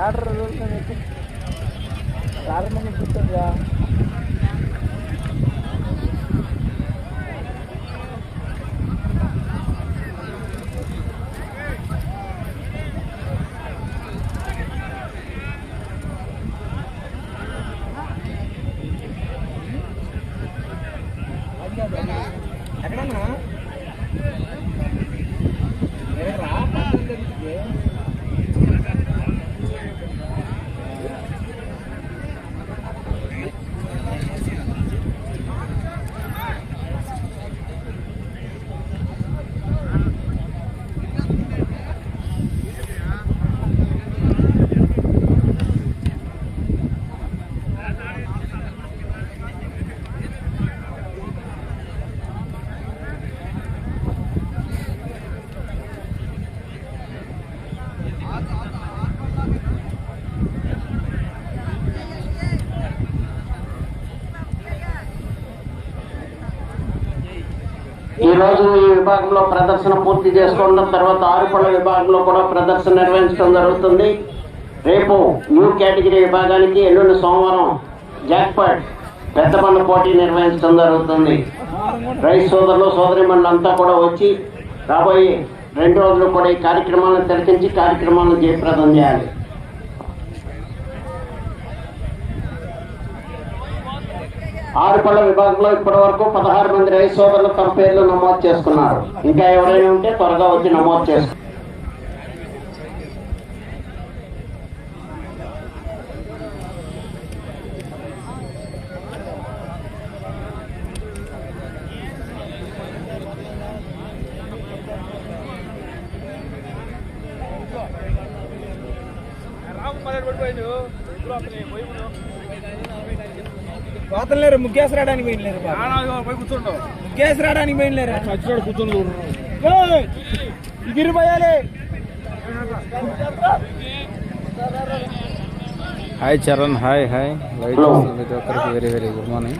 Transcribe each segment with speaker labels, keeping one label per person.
Speaker 1: Order ప్రారంభంగా కూర్చోండిరా ఎక్కడన్నా
Speaker 2: ఈ రోజు ఈ విభాగంలో ప్రదర్శన పూర్తి చేసుకోవడం తర్వాత ఆరుపళ్ళ విభాగంలో కూడా ప్రదర్శన నిర్వహించడం జరుగుతుంది. రేపు న్యూ కేటగిరీ విభాగానికి ఎల్లుండి సోమవారం జాక్పాట్ పెద్ద బండ పోటీ నిర్వహించడం జరుగుతుంది. రైతు సోదరులు సోదరి మండలంతా కూడా వచ్చి రాబోయే రెండు రోజులు కూడా ఈ కార్యక్రమాలను తిలకించి కార్యక్రమాలను జయప్రదం చేయాలి. ఆరుపళ్ళ విభాగంలో ఇప్పటి వరకు పదహారు మంది రైతు సోదరులు తమ పేర్లు నమోదు చేసుకున్నారు. ఇంకా ఎవరైనా ఉంటే త్వరగా వచ్చి నమోదు చేసుకో
Speaker 1: పోతలేరు ముగ్గేసి రావడానికి పోయినలేరు ముగ్గేసి రావడానికి పోయినలేరు
Speaker 3: చచ్చినాడు కూర్చొని
Speaker 1: గిరి పోయాలి.
Speaker 3: Hi Charan hi hi
Speaker 2: light.
Speaker 3: ప్రతి ఒక్కరికి
Speaker 1: very very good morning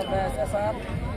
Speaker 1: Mr. Bass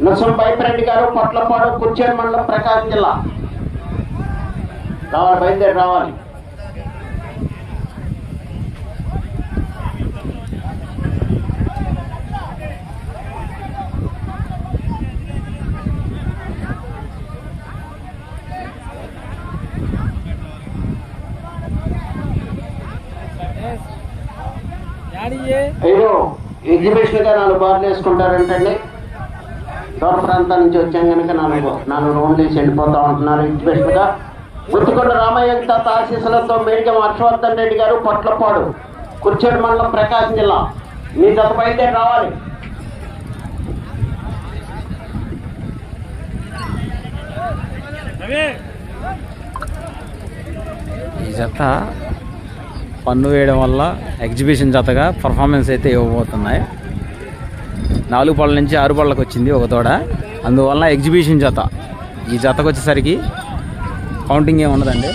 Speaker 1: వేసిందా?
Speaker 2: నర్సం బైపరెడ్డి గారు పొట్లపాడు కుర్చేడు మండలం ప్రకాశం జిల్లా. రావాలి బయలుదేరి రావాలి. అయ్యో ఎగ్జిబిషన్గా నాలుగు బార్లు వేసుకుంటారంటండి. దూర ప్రాంతాల నుంచి వచ్చాం కనుక నన్ను నన్ను రౌండ్లు వేసి వెళ్ళిపోతా ఉంటున్నారు. ఎగ్జిబిషన్ గుర్తుకొండ రామయ్య తాత ఆశీస్సులతో మేడిగం హర్షవర్ధన్ రెడ్డి గారు పొట్లపాడు కుర్చేడు మండలం ప్రకాశం జిల్లా. మీ జత బయలుదేరి రావాలి.
Speaker 3: ఈ జత పన్ను వేయడం వల్ల ఎగ్జిబిషన్ జతగా పర్ఫార్మెన్స్ అయితే ఇవ్వబోతున్నాయి. నాలుగు పళ్ళ నుంచి ఆరు పళ్ళకి వచ్చింది ఒక తోడ. అందువలన ఎగ్జిబిషన్ జత. ఈ జతకు వచ్చేసరికి కౌంటింగ్ ఏమి ఉండదండి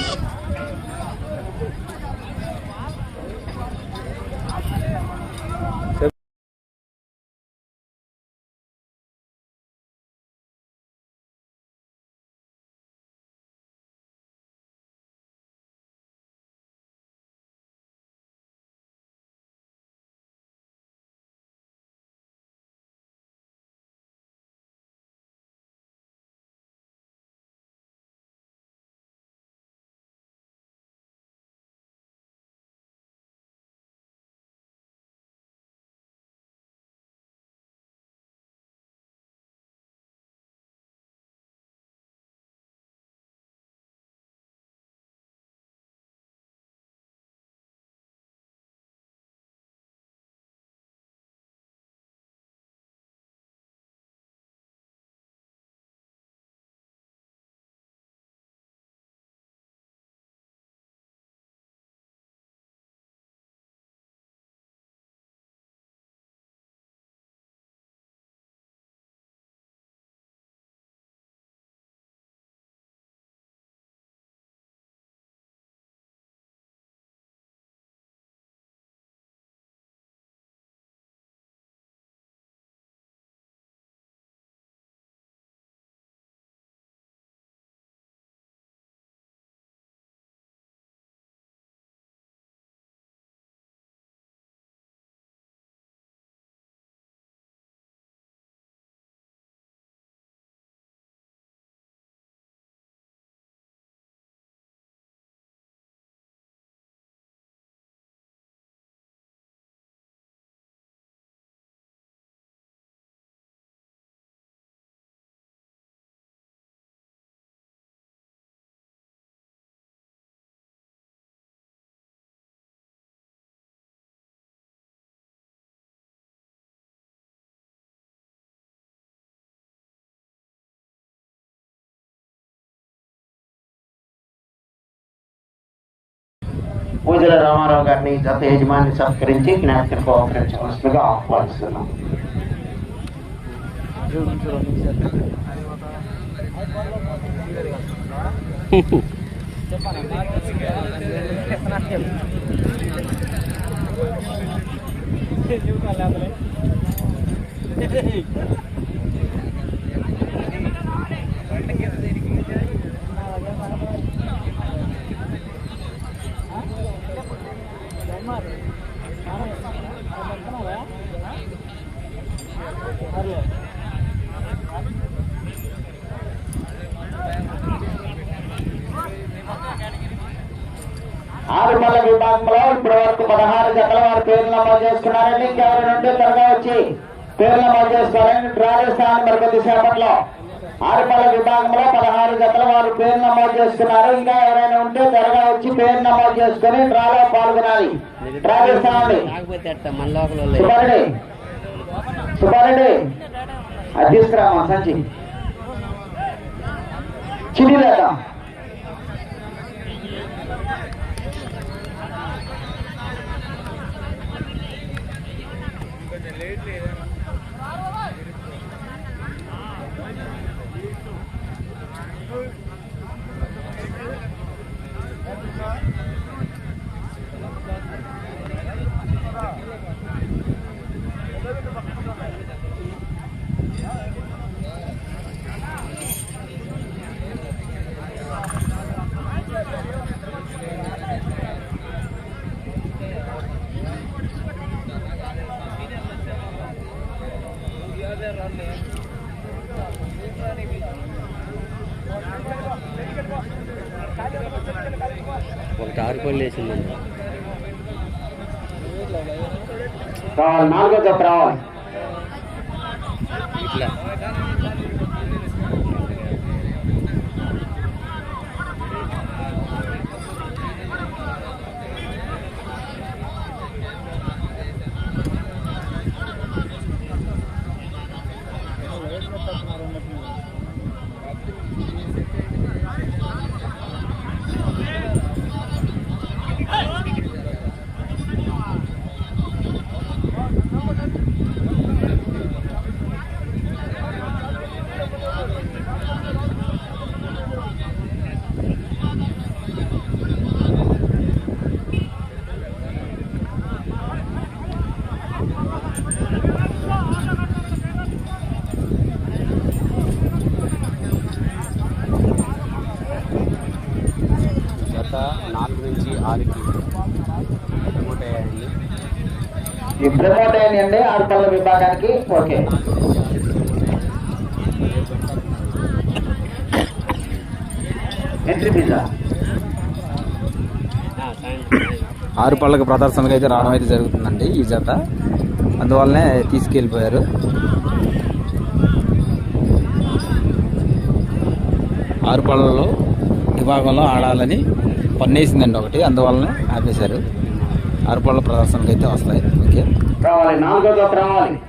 Speaker 2: పూజల రామారావు గారిని జత యజమాని సత్కరించి జ్ఞాపకం కోఆపరించవలసిందిగా ఆహ్వానిస్తున్నాం ఆరుపల్ల విభాగంలో ఇప్పటి వరకు పదహారు జతల వారు పేర్లు నమోదు చేసుకున్నారండి. ఇంకెవరి నుండి త్వరగా వచ్చి పేర్లు నమోదు చేసుకోవాలని రాజస్థాన్ చేస్తామని మరి కొద్దిసేపట్లో ఆరుపల్ల విభాగంలో పదహారు జతల వారు పేరు నమోదు చేసుకున్నారు. ఇంకా ఎవరైనా ఉంటే త్వరగా వచ్చి పేరు నమోదు చేసుకుని డ్రాలో పాల్గొనాలి. డ్రా చేస్తామండి. సుబ్బారెడ్డి. సుబ్బారెడ్డి. అది తీసుకురామా సంచి. చిడి లేట్
Speaker 3: ఒకటి ఆరు పళ్ళు వేసిందండి
Speaker 2: నాలుగో రావాలి.
Speaker 3: ఇట్లా గత నాలుగు నుంచి ఆరుకి ఉంటాయండి
Speaker 2: ఈ ప్రమోట్ అయ్యండి ఆరు పళ్ళ విభాగానికి ఓకే. ఎంట్రీ పిజ్జా
Speaker 3: ఆరు పళ్ళకి ప్రదర్శనకు అయితే రావడం అయితే జరుగుతుందండి ఈ జత. అందువల్లనే తీసుకెళ్ళిపోయారు. ఆరు పళ్ళలో విభాగంలో ఆడాలని పన్నేసిందండి ఒకటి అందువల్లనే ఆపేశారు. అరపళ్ళ ప్రదర్శనకు అయితే వస్తాయి. ఓకే.
Speaker 2: రావాలి నాలుగో రావాలి.